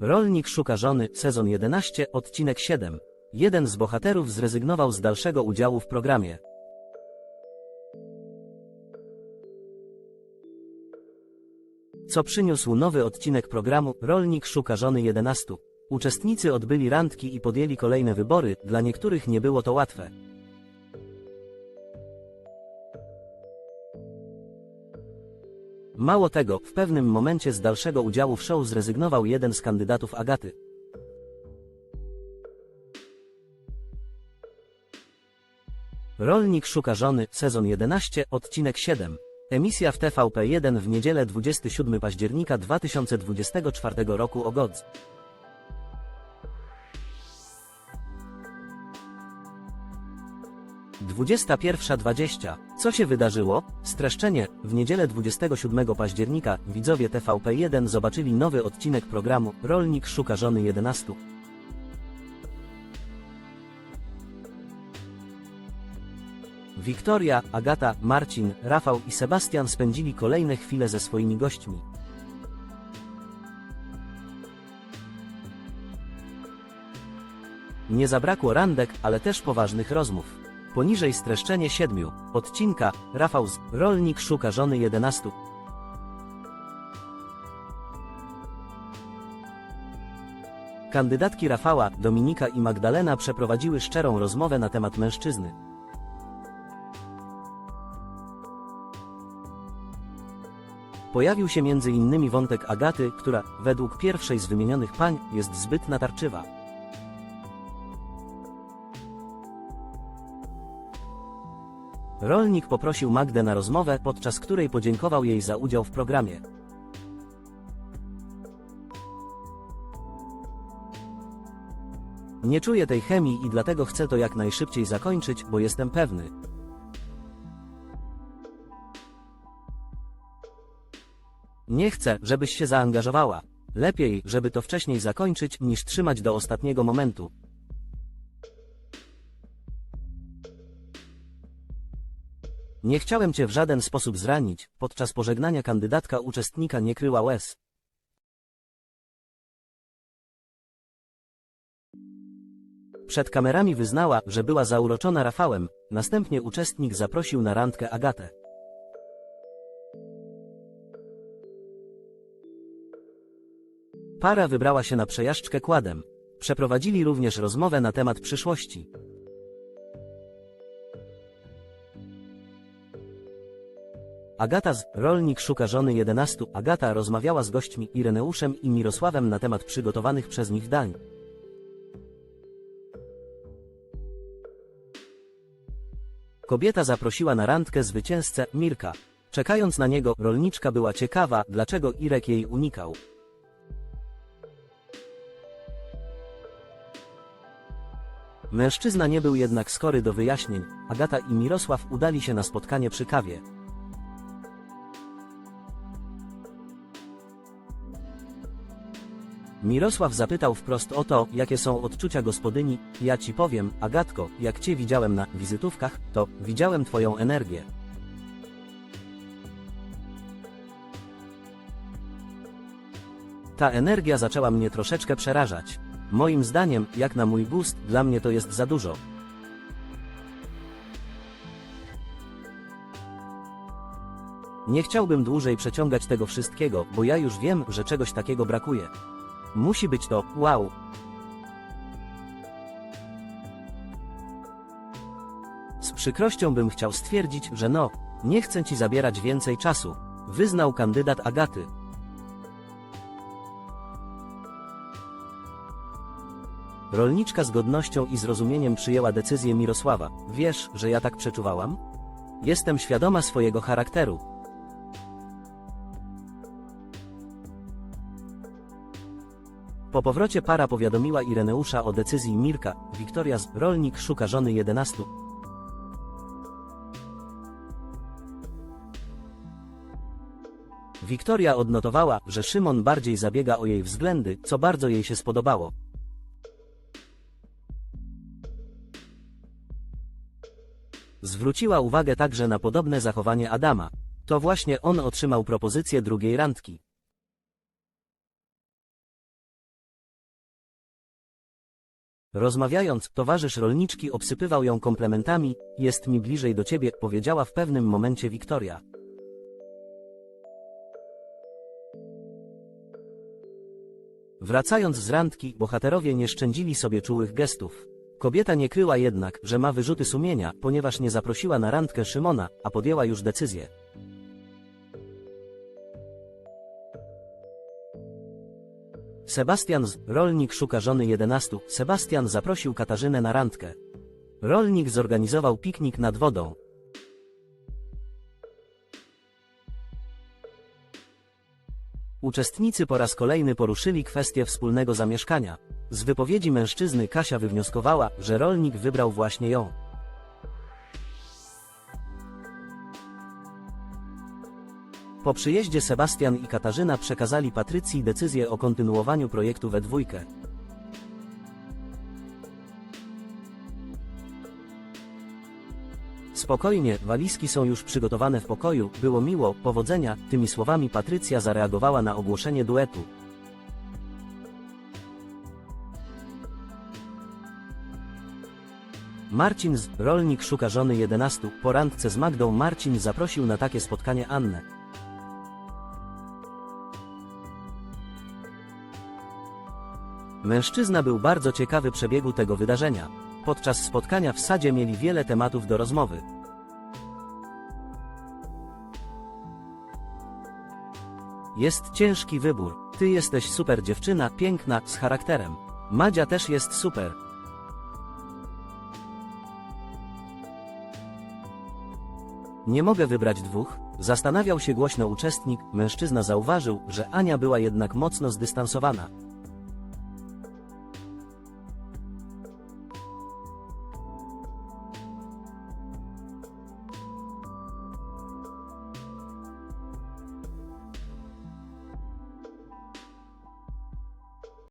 Rolnik szuka żony, sezon 11, odcinek 7. Jeden z bohaterów zrezygnował z dalszego udziału w programie. Co przyniósł nowy odcinek programu Rolnik szuka żony 11. Uczestnicy odbyli randki i podjęli kolejne wybory, dla niektórych nie było to łatwe. Mało tego, w pewnym momencie z dalszego udziału w show zrezygnował jeden z kandydatów Agaty. Rolnik szuka żony, sezon 11, odcinek 7. Emisja w TVP1 w niedzielę 27 października 2024 roku o godz. 21.20. Co się wydarzyło? Streszczenie. W niedzielę 27 października widzowie TVP1 zobaczyli nowy odcinek programu Rolnik szuka żony 11. Wiktoria, Agata, Marcin, Rafał i Sebastian spędzili kolejne chwile ze swoimi gośćmi. Nie zabrakło randek, ale też poważnych rozmów. Poniżej streszczenie siedmiu. Odcinka, Rafał z Rolnik szuka żony 11. Kandydatki Rafała, Dominika i Magdalena przeprowadziły szczerą rozmowę na temat mężczyzny. Pojawił się innymi wątek Agaty, która, według pierwszej z wymienionych pań, jest zbyt natarczywa. Rolnik poprosił Magdę na rozmowę, podczas której podziękował jej za udział w programie. Nie czuję tej chemii i dlatego chcę to jak najszybciej zakończyć, bo jestem pewny. Nie chcę, żebyś się zaangażowała. Lepiej, żeby to wcześniej zakończyć, niż trzymać do ostatniego momentu. Nie chciałem cię w żaden sposób zranić. Podczas pożegnania kandydatka uczestnika nie kryła łez. Przed kamerami wyznała, że była zauroczona Rafałem, następnie uczestnik zaprosił na randkę Agatę. Para wybrała się na przejażdżkę kładem. Przeprowadzili również rozmowę na temat przyszłości. Agata z Rolnik szuka żony 11. Agata rozmawiała z gośćmi Ireneuszem i Mirosławem na temat przygotowanych przez nich dań. Kobieta zaprosiła na randkę zwycięzcę Mirka. Czekając na niego, rolniczka była ciekawa, dlaczego Irek jej unikał. Mężczyzna nie był jednak skory do wyjaśnień. Agata i Mirosław udali się na spotkanie przy kawie. Mirosław zapytał wprost o to, jakie są odczucia gospodyni. Ja ci powiem, Agatko, jak cię widziałem na wizytówkach, to widziałem twoją energię. Ta energia zaczęła mnie troszeczkę przerażać. Moim zdaniem, jak na mój gust, dla mnie to jest za dużo. Nie chciałbym dłużej przeciągać tego wszystkiego, bo ja już wiem, że czegoś takiego brakuje. Musi być to, wow. Z przykrością bym chciał stwierdzić, że no, nie chcę ci zabierać więcej czasu, wyznał kandydat Agaty. Rolniczka z godnością i zrozumieniem przyjęła decyzję Mirosława. Wiesz, że ja tak przeczuwałam? Jestem świadoma swojego charakteru. Po powrocie para powiadomiła Ireneusza o decyzji Mirka. Wiktoria z Rolnik szuka żony 11. Wiktoria odnotowała, że Szymon bardziej zabiega o jej względy, co bardzo jej się spodobało. Zwróciła uwagę także na podobne zachowanie Adama. To właśnie on otrzymał propozycję drugiej randki. Rozmawiając, towarzysz rolniczki obsypywał ją komplementami, jest mi bliżej do ciebie, powiedziała w pewnym momencie Wiktoria. Wracając z randki, bohaterowie nie szczędzili sobie czułych gestów. Kobieta nie kryła jednak, że ma wyrzuty sumienia, ponieważ nie zaprosiła na randkę Szymona, a podjęła już decyzję. Sebastian z Rolnik szuka żony 11. Sebastian zaprosił Katarzynę na randkę. Rolnik zorganizował piknik nad wodą. Uczestnicy po raz kolejny poruszyli kwestię wspólnego zamieszkania. Z wypowiedzi mężczyzny Kasia wywnioskowała, że rolnik wybrał właśnie ją. Po przyjeździe Sebastian i Katarzyna przekazali Patrycji decyzję o kontynuowaniu projektu we dwójkę. Spokojnie, walizki są już przygotowane w pokoju, było miło, powodzenia, tymi słowami Patrycja zareagowała na ogłoszenie duetu. Marcin z Rolnik szuka żony 11. Po randce z Magdą Marcin zaprosił na takie spotkanie Annę. Mężczyzna był bardzo ciekawy przebiegu tego wydarzenia. Podczas spotkania w sadzie mieli wiele tematów do rozmowy. Jest ciężki wybór. Ty jesteś super dziewczyna, piękna, z charakterem. Madzia też jest super. Nie mogę wybrać dwóch, zastanawiał się głośno uczestnik, mężczyzna zauważył, że Ania była jednak mocno zdystansowana.